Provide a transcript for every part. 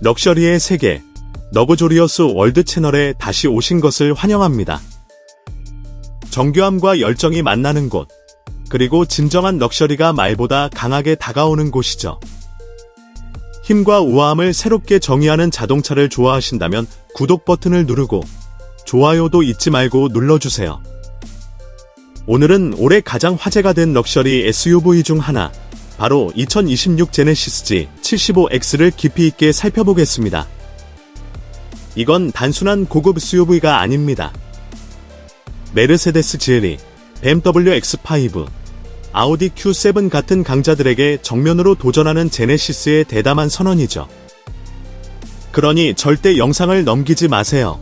럭셔리의 세계, 너브조리어스 월드 채널에 다시 오신 것을 환영합니다. 정교함과 열정이 만나는 곳, 그리고 진정한 럭셔리가 말보다 강하게 다가오는 곳이죠. 힘과 우아함을 새롭게 정의하는 자동차를 좋아하신다면 구독 버튼을 누르고 좋아요도 잊지 말고 눌러주세요. 오늘은 올해 가장 화제가 된 럭셔리 SUV 중 하나, 바로 2026 제네시스 G 75X를 깊이 있게 살펴보겠습니다. 이건 단순한 고급 SUV가 아닙니다. 메르세데스 GLE, BMW X5, 아우디 Q7 같은 강자들에게 정면으로 도전하는 제네시스의 대담한 선언이죠. 그러니 절대 영상을 넘기지 마세요.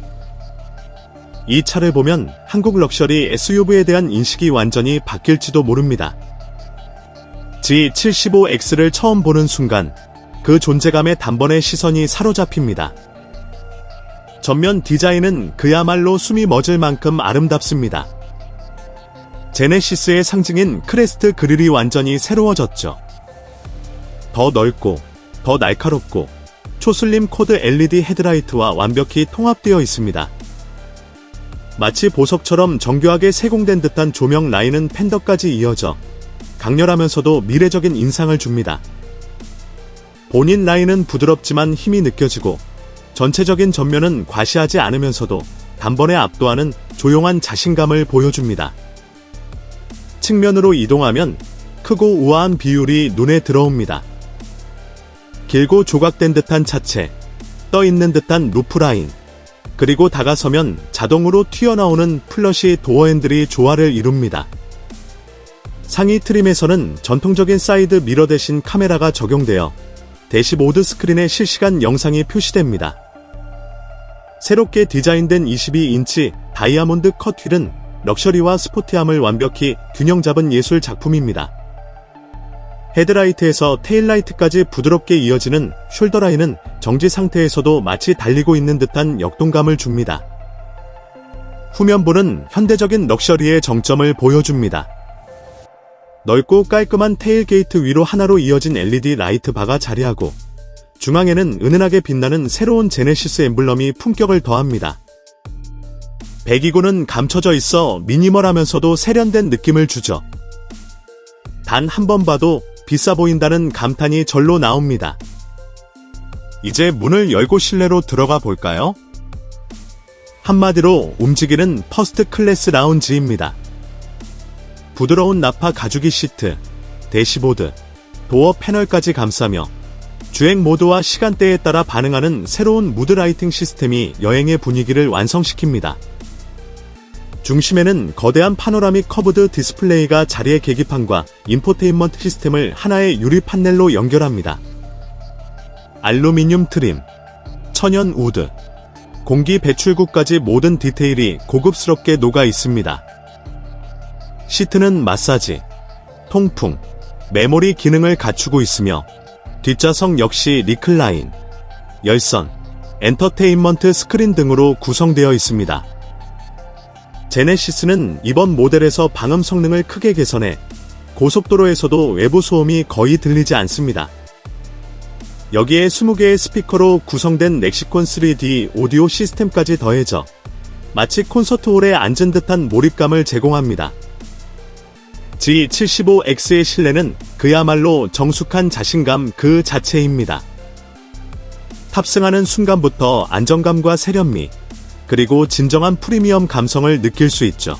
이 차를 보면 한국 럭셔리 SUV에 대한 인식이 완전히 바뀔지도 모릅니다. G75X를 처음 보는 순간 그 존재감에 단번에 시선이 사로잡힙니다. 전면 디자인은 그야말로 숨이 멎을 만큼 아름답습니다. 제네시스의 상징인 크레스트 그릴이 완전히 새로워졌죠. 더 넓고, 더 날카롭고, 초슬림 코드 LED 헤드라이트와 완벽히 통합되어 있습니다. 마치 보석처럼 정교하게 세공된 듯한 조명 라인은 팬더까지 이어져 강렬하면서도 미래적인 인상을 줍니다. 본인 라인은 부드럽지만 힘이 느껴지고 전체적인 전면은 과시하지 않으면서도 단번에 압도하는 조용한 자신감을 보여줍니다. 측면으로 이동하면 크고 우아한 비율이 눈에 들어옵니다. 길고 조각된 듯한 차체, 떠 있는 듯한 루프라인, 그리고 다가서면 자동으로 튀어나오는 플러시 도어핸들이 조화를 이룹니다. 상위 트림에서는 전통적인 사이드 미러 대신 카메라가 적용되어 대시보드 스크린에 실시간 영상이 표시됩니다. 새롭게 디자인된 22인치 다이아몬드 컷 휠은 럭셔리와 스포티함을 완벽히 균형 잡은 예술 작품입니다. 헤드라이트에서 테일라이트까지 부드럽게 이어지는 숄더라인은 정지 상태에서도 마치 달리고 있는 듯한 역동감을 줍니다. 후면부는 현대적인 럭셔리의 정점을 보여줍니다. 넓고 깔끔한 테일게이트 위로 하나로 이어진 LED 라이트 바가 자리하고 중앙에는 은은하게 빛나는 새로운 제네시스 엠블럼이 품격을 더합니다. 배기구는 감춰져 있어 미니멀하면서도 세련된 느낌을 주죠. 단 한 번 봐도 비싸 보인다는 감탄이 절로 나옵니다. 이제 문을 열고 실내로 들어가 볼까요? 한마디로 움직이는 퍼스트 클래스 라운지입니다. 부드러운 나파 가죽이 시트, 대시보드, 도어 패널까지 감싸며 주행 모드와 시간대에 따라 반응하는 새로운 무드 라이팅 시스템이 여행의 분위기를 완성시킵니다. 중심에는 거대한 파노라믹 커브드 디스플레이가 자리의 계기판과 인포테인먼트 시스템을 하나의 유리 판넬로 연결합니다. 알루미늄 트림, 천연 우드, 공기 배출구까지 모든 디테일이 고급스럽게 녹아 있습니다. 시트는 마사지, 통풍, 메모리 기능을 갖추고 있으며 뒷좌석 역시 리클라인, 열선, 엔터테인먼트 스크린 등으로 구성되어 있습니다. 제네시스는 이번 모델에서 방음 성능을 크게 개선해 고속도로에서도 외부 소음이 거의 들리지 않습니다. 여기에 20개의 스피커로 구성된 렉시콘 3D 오디오 시스템까지 더해져 마치 콘서트홀에 앉은 듯한 몰입감을 제공합니다. G75X의 실내는 그야말로 정숙한 자신감 그 자체입니다. 탑승하는 순간부터 안정감과 세련미, 그리고 진정한 프리미엄 감성을 느낄 수 있죠.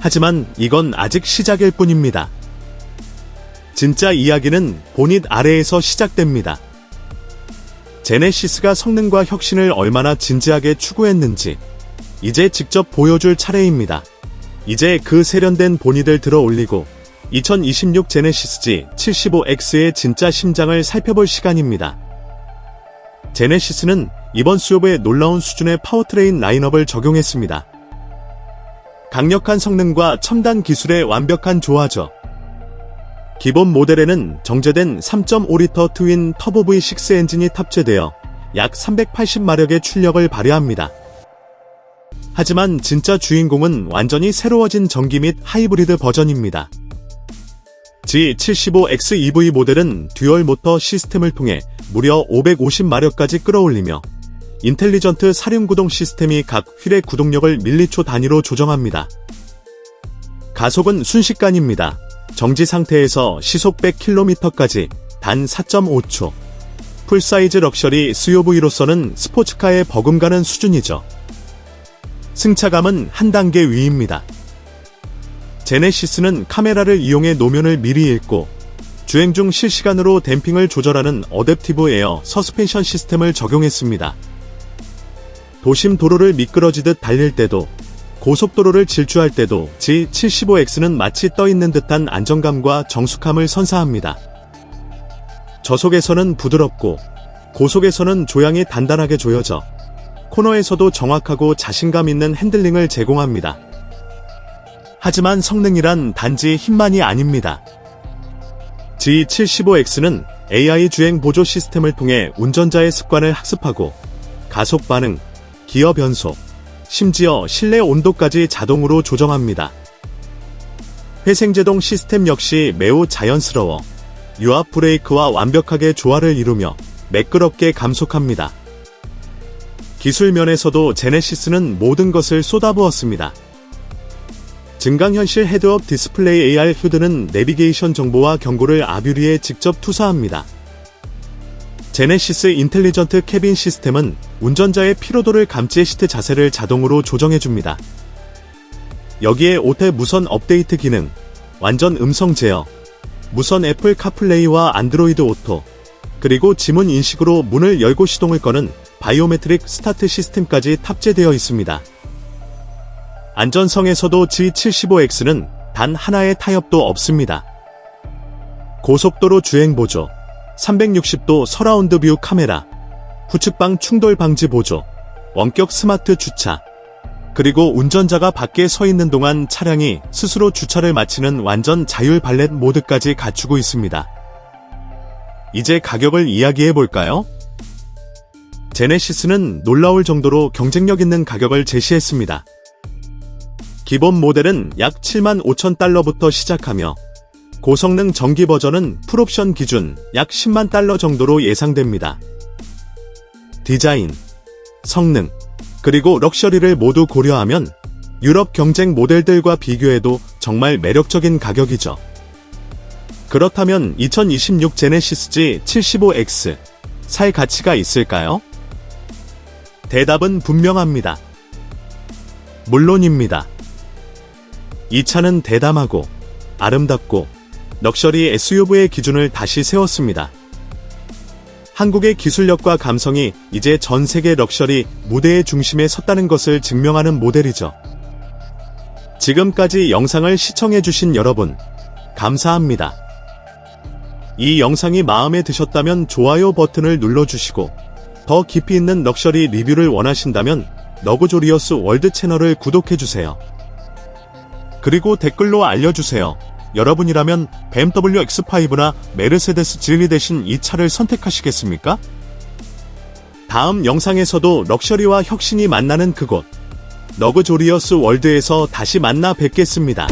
하지만 이건 아직 시작일 뿐입니다. 진짜 이야기는 보닛 아래에서 시작됩니다. 제네시스가 성능과 혁신을 얼마나 진지하게 추구했는지 이제 직접 보여줄 차례입니다. 이제 그 세련된 보닛을 들어 올리고 2026 제네시스 G 75X의 진짜 심장을 살펴볼 시간입니다. 제네시스는 이번 수업에 놀라운 수준의 파워트레인 라인업을 적용했습니다. 강력한 성능과 첨단 기술의 완벽한 조화죠. 기본 모델에는 정제된 3.5리터 트윈 터보 V6 엔진이 탑재되어 약 380마력의 출력을 발휘합니다. 하지만 진짜 주인공은 완전히 새로워진 전기 및 하이브리드 버전입니다. G75X EV 모델은 듀얼 모터 시스템을 통해 무려 550마력까지 끌어올리며 인텔리전트 사륜 구동 시스템이 각 휠의 구동력을 밀리초 단위로 조정합니다. 가속은 순식간입니다. 정지 상태에서 시속 100km까지 단 4.5초. 풀사이즈 럭셔리 SUV로서는 스포츠카에 버금가는 수준이죠. 승차감은 한 단계 위입니다. 제네시스는 카메라를 이용해 노면을 미리 읽고 주행 중 실시간으로 댐핑을 조절하는 어댑티브 에어 서스펜션 시스템을 적용했습니다. 도심 도로를 미끄러지듯 달릴 때도 고속도로를 질주할 때도 G75X는 마치 떠있는 듯한 안정감과 정숙함을 선사합니다. 저속에서는 부드럽고 고속에서는 조향이 단단하게 조여져 코너에서도 정확하고 자신감 있는 핸들링을 제공합니다. 하지만 성능이란 단지 힘만이 아닙니다. G75X는 AI 주행 보조 시스템을 통해 운전자의 습관을 학습하고 가속 반응, 기어 변속, 심지어 실내 온도까지 자동으로 조정합니다. 회생제동 시스템 역시 매우 자연스러워 유압 브레이크와 완벽하게 조화를 이루며 매끄럽게 감속합니다. 기술 면에서도 제네시스는 모든 것을 쏟아부었습니다. 증강현실 헤드업 디스플레이 AR 휴드는 내비게이션 정보와 경고를 아뷰리에 직접 투사합니다. 제네시스 인텔리전트 캐빈 시스템은 운전자의 피로도를 감지해 시트 자세를 자동으로 조정해줍니다. 여기에 오테 무선 업데이트 기능, 완전 음성 제어, 무선 애플 카플레이와 안드로이드 오토, 그리고 지문 인식으로 문을 열고 시동을 거는 바이오메트릭 스타트 시스템까지 탑재되어 있습니다. 안전성에서도 G75X는 단 하나의 타협도 없습니다. 고속도로 주행 보조, 360도 서라운드 뷰 카메라, 후측방 충돌 방지 보조, 원격 스마트 주차, 그리고 운전자가 밖에 서 있는 동안 차량이 스스로 주차를 마치는 완전 자율 발렛 모드까지 갖추고 있습니다. 이제 가격을 이야기해 볼까요? 제네시스는 놀라울 정도로 경쟁력 있는 가격을 제시했습니다. 기본 모델은 약 7만 5천 달러부터 시작하며 고성능 전기 버전은 풀옵션 기준 약 10만 달러 정도로 예상됩니다. 디자인, 성능, 그리고 럭셔리를 모두 고려하면 유럽 경쟁 모델들과 비교해도 정말 매력적인 가격이죠. 그렇다면 2026 제네시스 G75X 살 가치가 있을까요? 대답은 분명합니다. 물론입니다. 이 차는 대담하고 아름답고 럭셔리 SUV의 기준을 다시 세웠습니다. 한국의 기술력과 감성이 이제 전 세계 럭셔리 무대의 중심에 섰다는 것을 증명하는 모델이죠. 지금까지 영상을 시청해주신 여러분, 감사합니다. 이 영상이 마음에 드셨다면 좋아요 버튼을 눌러주시고, 더 깊이 있는 럭셔리 리뷰를 원하신다면 너구조리어스 월드 채널을 구독해주세요. 그리고 댓글로 알려주세요. 여러분이라면 BMW X5나 메르세데스 G리 대신 이 차를 선택하시겠습니까? 다음 영상에서도 럭셔리와 혁신이 만나는 그곳, 너그조리어스 월드에서 다시 만나 뵙겠습니다.